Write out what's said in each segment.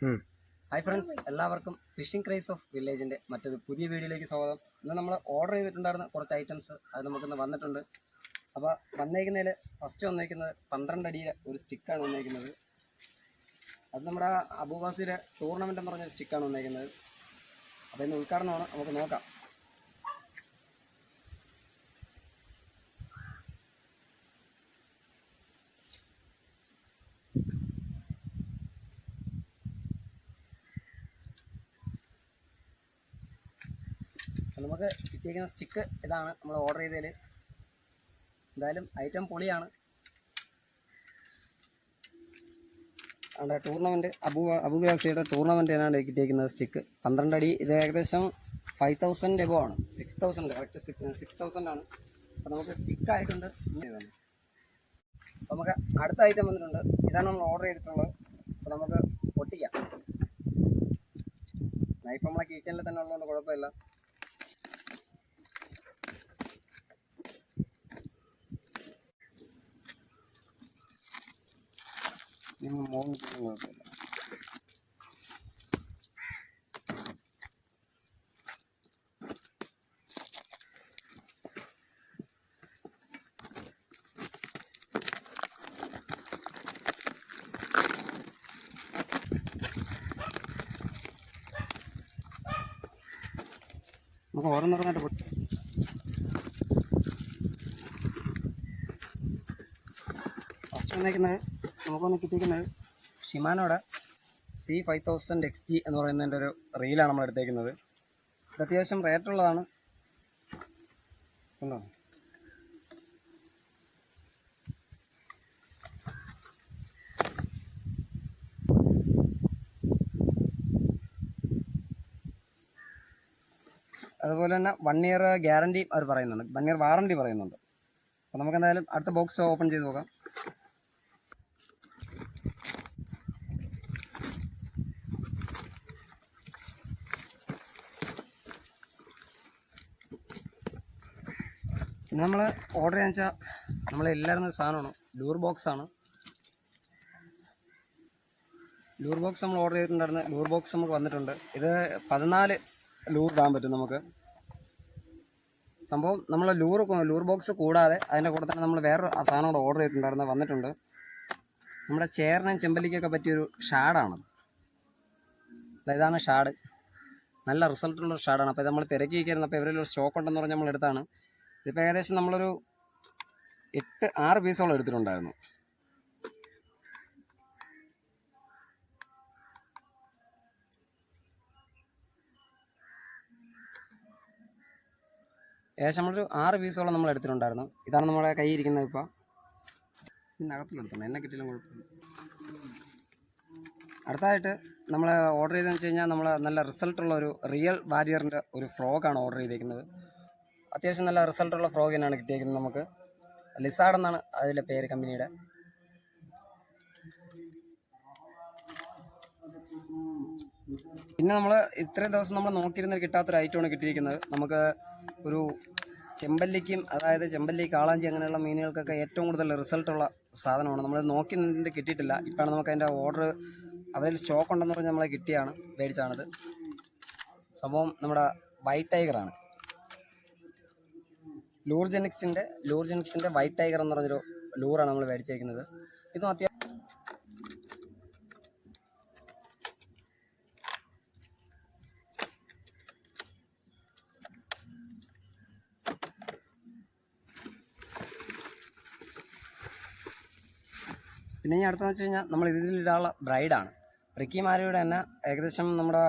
Hi friends എല്ലാവർക്കും fishing craze of വില്ലേജിന്റെ മറ്റൊരു പുതിയ വീഡിയോയിലേക്ക് സ്വാഗതം. ഇന്ന് നമ്മൾ ഓർഡർ ചെയ്തിട്ടുണ്ടായിരുന്ന കുറച്ച് ഐറ്റംസ് അത് നമുക്കിന്ന് വന്നിട്ടുണ്ട്. അപ്പോൾ വന്നേക്കുന്നതിൽ ഫസ്റ്റ് വന്നേക്കുന്നത് പന്ത്രണ്ട് അടിയിലെ ഒരു സ്റ്റിക്കാണ് വന്നേക്കുന്നത്. അത് നമ്മുടെ അബുവാസിയുടെ ടൂർണമെന്റ് എന്ന് പറഞ്ഞ സ്റ്റിക്കാണ് വന്നേക്കുന്നത്. അപ്പോൾ ഇന്ന് ഉദ്ഘാടനമാണ്. നമുക്ക് നോക്കാം. നമുക്ക് കിട്ടിയിരിക്കുന്ന സ്റ്റിക്ക് ഇതാണ് നമ്മൾ ഓർഡർ ചെയ്തതിൽ എന്തായാലും ഐറ്റം പൊളിയാണ്. അവിടെ ടൂർണമെന്റ് അബു അബുഗാസിയുടെ ടൂർണമെന്റിനാണ് കിട്ടിയിരിക്കുന്നത് സ്റ്റിക്ക് പന്ത്രണ്ട് അടി. ഇത് ഏകദേശം ഫൈവ് തൗസൻഡ് എബോ ആണ്. Six thousand correct six thousand ആണ്. അപ്പോൾ നമുക്ക് സ്റ്റിക്ക് ആയിട്ടുണ്ട്. ഇതാണ്. അപ്പോൾ നമുക്ക് അടുത്ത ഐറ്റം വന്നിട്ടുണ്ട്. ഇതാണ് നമ്മൾ ഓർഡർ ചെയ്തിട്ടുള്ളത്. അപ്പോൾ നമുക്ക് പൊട്ടിക്കാം. നൈഫ് നമ്മളെ കിച്ചണിൽ തന്നെ ഉള്ളതുകൊണ്ട് കുഴപ്പമില്ല. നിങ്ങൾ മോൻ കുഴപ്പമില്ല നമുക്ക് ഓരോന്നോരോന്നായിട്ട് പൊട്ടി വന്നേക്കുന്നത്. നമുക്കൊന്ന് കിട്ടിയിരിക്കുന്നത് ഷിമാനോടെ C five thousand X G എന്ന് പറയുന്നതിന്റെ ഒരു റീലാണ് നമ്മൾ എടുത്തേക്കുന്നത്. ഇത് അത്യാവശ്യം റേറ്റുള്ളതാണ് ഉണ്ടോ? അതുപോലെ തന്നെ വൺ ഇയർ ഗ്യാരണ്ടി അവർ പറയുന്നുണ്ട്. വൺ ഇയർ വാറണ്ടി പറയുന്നുണ്ട്. അപ്പോൾ നമുക്ക് എന്തായാലും അടുത്ത ബോക്സ് ഓപ്പൺ ചെയ്ത് നോക്കാം. പിന്നെ നമ്മൾ ഓർഡർ ചെയ്യാന്ന് വെച്ചാൽ നമ്മൾ സാധനമാണ്. ലൂർ ബോക്സ് ആണ്. ലൂർ ബോക്സ് നമ്മൾ ഓർഡർ ചെയ്തിട്ടുണ്ടായിരുന്നു. ലൂർ ബോക്സ് നമുക്ക് വന്നിട്ടുണ്ട്. ഇത് പതിനാല് ലൂർ ഇടാൻ പറ്റും നമുക്ക്. സംഭവം നമ്മൾ ലൂർ ലൂർ ബോക്സ് കൂടാതെ അതിന്റെ കൂടെ തന്നെ നമ്മൾ വേറൊരു സാധനം കൂടെ ഓർഡർ ചെയ്തിട്ടുണ്ടായിരുന്നു വന്നിട്ടുണ്ട്. നമ്മുടെ ചേറിനും ചെമ്പല്ലിക്കൊക്കെ പറ്റിയൊരു ഷാഡാണ് ഇതാണ് ഷാഡ്. നല്ല റിസൾട്ടുള്ള ഒരു ഷാഡാണ്. അപ്പോൾ നമ്മൾ തിരക്കി അപ്പോൾ ഇവരിൽ ഒരു സ്റ്റോക്ക് ഉണ്ടെന്ന് പറഞ്ഞ് നമ്മൾ എടുത്താണ്. ഇതിപ്പോൾ ഏകദേശം നമ്മളൊരു എട്ട് ആറ് പീസോളം എടുത്തിട്ടുണ്ടായിരുന്നു. ഏകദേശം നമ്മളൊരു ആറ് പീസോളം നമ്മൾ എടുത്തിട്ടുണ്ടായിരുന്നു ഇതാണ് നമ്മുടെ കയ്യിൽ ഇരിക്കുന്നത് ഇപ്പോൾ ഇതിനകത്തിലെടുക്കണം എന്നെ കിട്ടിയാലും കുഴപ്പമില്ല. അടുത്തതായിട്ട് നമ്മൾ ഓർഡർ ചെയ്തതെന്ന് വെച്ച് കഴിഞ്ഞാൽ നമ്മൾ നല്ല റിസൾട്ടുള്ള ഒരു റിയൽ വാരിയറിന്റെ ഒരു ഫ്രോഗാണ് ഓർഡർ ചെയ്തിരിക്കുന്നത് അത്യാവശ്യം നല്ല റിസൾട്ടുള്ള ഫ്രോഗ് തന്നെയാണ് കിട്ടിയിരിക്കുന്നത് നമുക്ക്. ലിസാഡ് എന്നാണ് അതിലെ പേര് കമ്പനിയുടെ. പിന്നെ നമ്മൾ ഇത്രയും ദിവസം നമ്മൾ നോക്കിയിരുന്ന കിട്ടാത്തൊരു ഐറ്റമാണ് കിട്ടിയിരിക്കുന്നത്. നമുക്ക് ഒരു ചെമ്പല്ലിക്കും അതായത് ചെമ്പല്ലി കാളാഞ്ചി അങ്ങനെയുള്ള മീനുകൾക്കൊക്കെ ഏറ്റവും കൂടുതൽ റിസൾട്ടുള്ള സാധനമാണ്. നമ്മൾ നോക്കി നിന്നിട്ട് കിട്ടിയിട്ടില്ല. ഇപ്പോഴാണ് നമുക്ക് അതിന്റെ ഓർഡർ അവരിൽ സ്റ്റോക്ക് ഉണ്ടെന്ന് പറഞ്ഞ് നമ്മളെ കിട്ടിയാണ് മേടിച്ചാണത്. സംഭവം നമ്മുടെ വൈറ്റ് ടൈഗറാണ് ലൂർജെനിക്സിന്റെ ലൂർജെനിക്സിന്റെ വൈറ്റ് ടൈഗർ എന്ന് പറഞ്ഞൊരു ലൂറാണ് നമ്മൾ മേടിച്ചേക്കുന്നത്. ഇതും അത്യാവശ്യം പിന്നെ ഇനി അടുത്തെന്ന് വെച്ച് കഴിഞ്ഞാൽ നമ്മൾ ഇതിലിടാനുള്ള ബ്രൈഡാണ്. റിക്കി മാരിയുടെ തന്നെ ഏകദേശം നമ്മുടെ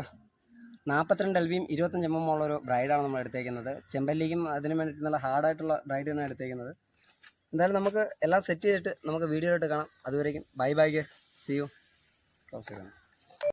നാൽപ്പത്തിരണ്ട് എൽ ബിയും ഇരുപത്തഞ്ച് എം എം ഉള്ള ഒരു ബ്രൈഡാണ് നമ്മൾ എടുത്തേക്കുന്നത്. ചെമ്പല്ലിക്കും അതിന് വേണ്ടിയിട്ട് നല്ല ഹാർഡായിട്ടുള്ള ബ്രൈഡ് തന്നെയാണ് എടുത്തേക്കുന്നത്. എന്തായാലും നമുക്ക് എല്ലാം സെറ്റ് ചെയ്തിട്ട് നമുക്ക് വീഡിയോ ആയിട്ട് കാണാം. അതുവരേക്കും. Bye bye guys. See you close ചെയ്യണം.